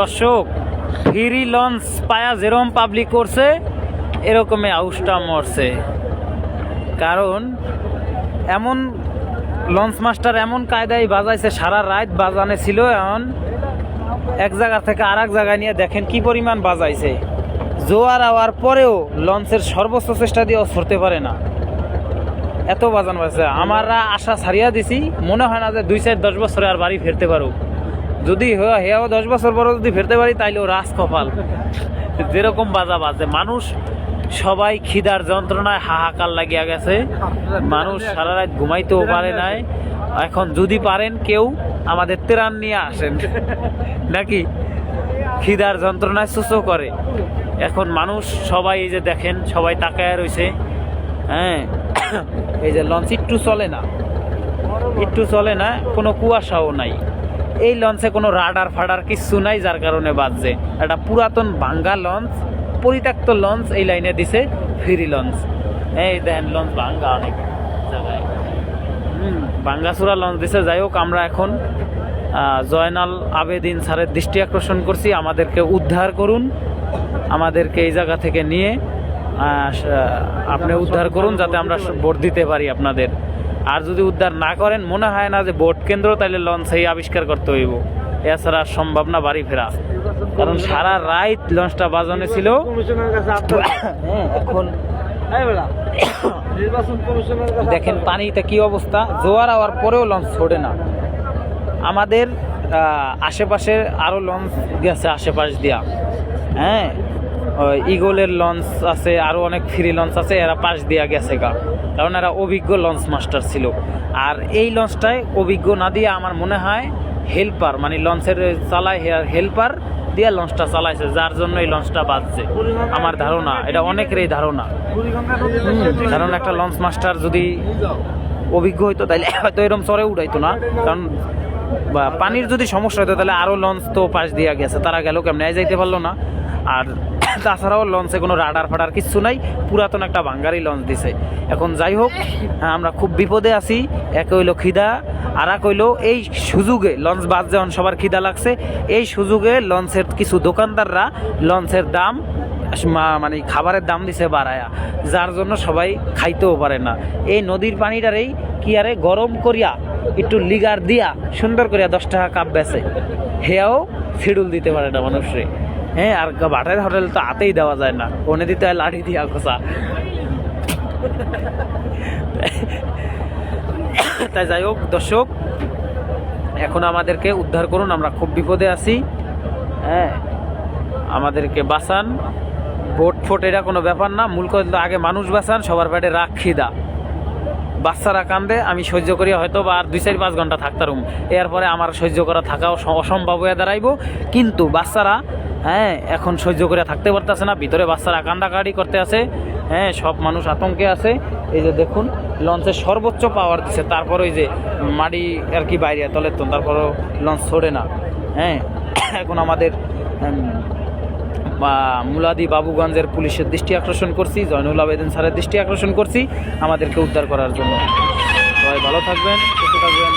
দর্শক, free launch পায়া যেরম পাবলিক করছে, এরকমই আউসটা মরছে। কারণ, এমন লঞ্চ মাস্টার এমন কায়দায় বাজাইছে, সারা রাত বাজানে ছিল এখন। এক জায়গা থেকে আর এক জায়গায় নিয়ে দেখেন কি পরিমাণ বাজাইছে। জোয়ার আওয়ার পরেও লঞ্চের সর্বোচ্চ চেষ্টা দিয়েও সরতে পারে না। এত বাজান বাজছে আমরা আশা ছাড়িয়া দিছি, মনে হয় না যে দুই চার দশ বছরে আর বাড়ি ফিরতে পারো যদি হেয়াও দশ বছর পরও যদি ফিরতে পারি তাইলেও রাস কপাল যেরকম বাজা বাজে। মানুষ সবাই খিদার যন্ত্রণায় হাহাকার লাগিয়া গেছে। মানুষ সারা রাত ঘুমাইতেও পারে নাই। এখন যদি পারেন, কেউ আমাদের ত্রাণ নিয়ে আসেন। নাকি? খিদার যন্ত্রণায় সুসো করে। এখন মানুষ সবাই এই যে দেখেন, সবাই তাকায় রয়েছে হ্যাঁ এই যে লঞ্চ, একটু চলে না। একটু চলে না, কোনো কুয়াশাও নাই। এই লঞ্চে কোনো রাডার ফাডার কিচ্ছু নাই যার কারণে বাজছে। একটা পুরাতন ভাঙ্গা লঞ্চ পরিত্যক্ত লঞ্চ এই লাইনে দিছে ফ্রি লঞ্চ। এই দেন লঞ্চ ভাঙ্গা অনেক জায়গায়। হুম ভাঙ্গাচুরা লঞ্চ দিছে। যাই হোক আমরা এখন জয়নাল আবেদিন স্যারের দৃষ্টি আকর্ষণ করছি। আমাদেরকে উদ্ধার করুন। আমাদেরকে এই জায়গা থেকে নিয়ে আপনি উদ্ধার করুন যাতে আমরা ভোট দিতে পারি আপনাদের। আর যদি উদ্ধার না করেন মনে হয় না যে ভোট কেন্দ্র তাহলে লঞ্চ এই আবিষ্কার করতে হইব। এছাড়া আর সম্ভব না বাড়ি ফেরা। কারণ সারা রাত লঞ্চটা বাজানো ছিল। হ্যাঁ, এখন দেখেন পানিতে কি অবস্থা? জোয়ার আওয়ার পরেও লঞ্চ ছোড়ে না। আমাদের আশেপাশে আরও লঞ্চ গেছে আশেপাশ দিয়া। হ্যাঁ? ইগলের লঞ্চ আছে আরও অনেক ফ্রি লঞ্চ আছে এরা পাশ দিয়া গেছে গা। কারণ এরা অভিজ্ঞ লঞ্চ মাস্টার ছিল। আর এই লঞ্চটায় অভিজ্ঞ না দিয়ে আমার মনে হয় হেল্পার মানে লঞ্চের চালায় হেল্পার দিয়ে লঞ্চটা চালাইছে, যার জন্য এই লঞ্চটা বাজছে। আমার ধারণা, এটা অনেকেরই ধারণা। কারণ একটা লঞ্চ মাস্টার যদি অভিজ্ঞ হইতো তাহলে হয়তো এরকম চরে উঠাইতো না। কারণ, বা পানির যদি সমস্যা হতো তাহলে আরও লঞ্চ তো পাশ দিয়ে গেছে, তারা গেল কেমনে? যাইতে পারল না। আর তাছাড়াও লঞ্চে কোনো রাডার ফাডার কিচ্ছু নাই পুরাতন একটা বাঙ্গারি লঞ্চ দিছে। এখন যাই হোক হ্যাঁ, আমরা খুব বিপদে আছি। এক হইল খিদা আর এক হইল এই সুযোগে লঞ্চ বাদ যখন সবার খিদা লাগছে এই সুযোগে লঞ্চের কিছু দোকানদাররা লঞ্চের দাম মানে খাবারের দাম দিছে বাড়ায়া যার জন্য সবাই খাইতেও পারে না। এই নদীর পানিটারেই কি আরে গরম করিয়া একটু লিগার দিয়া সুন্দর করিয়া দশ টাকা কাপ বেছে। হেয়াও শিডুল দিতে পারে না মানুষরে। হ্যাঁ আর বাটার হোটেল তো হাতেই দেওয়া যায় না। ওনে দিতে হয় লাঠি দিয়া খোসা তাই যাই হোক দর্শক এখন আমাদেরকে উদ্ধার করুন, আমরা খুব বিপদে আছি। হ্যাঁ আমাদেরকে বাঁচান। ভোট ফোট এটা কোনো ব্যাপার না, মূল কথা আগে মানুষ বাঁচান, সবার পেটে রাখ খিদা বাচ্চারা কান্দে, আমি সহ্য করি হয়তো বা আর দুই চার পাঁচ ঘণ্টা থাকতারুম। এরপরে আমার সহ্য করা থাকাও অসম্ভব হয়ে দাঁড়াইব। কিন্তু বাচ্চারা হ্যাঁ এখন সহ্য করে থাকতে পারতেছে না, ভিতরে বাচ্চারা কান্দাকাটি করতে আছে হ্যাঁ সব মানুষ আতঙ্কে আছে। এই যে দেখুন লঞ্চের সর্বোচ্চ পাওয়ার দিচ্ছে তারপর ওই যে মাটি আর কি বাইরে তলে তো, তারপরও লঞ্চ ছড়ে না। হ্যাঁ এখন আমাদের বা মুলাদি বাবুগঞ্জের পুলিশের দৃষ্টি আকর্ষণ করছি, জয়নুল আবেদিন স্যারের দৃষ্টি আকর্ষণ করছি, আমাদেরকে উদ্ধার করার জন্য। সবাই ভালো থাকবেন, সুস্থ থাকবেন।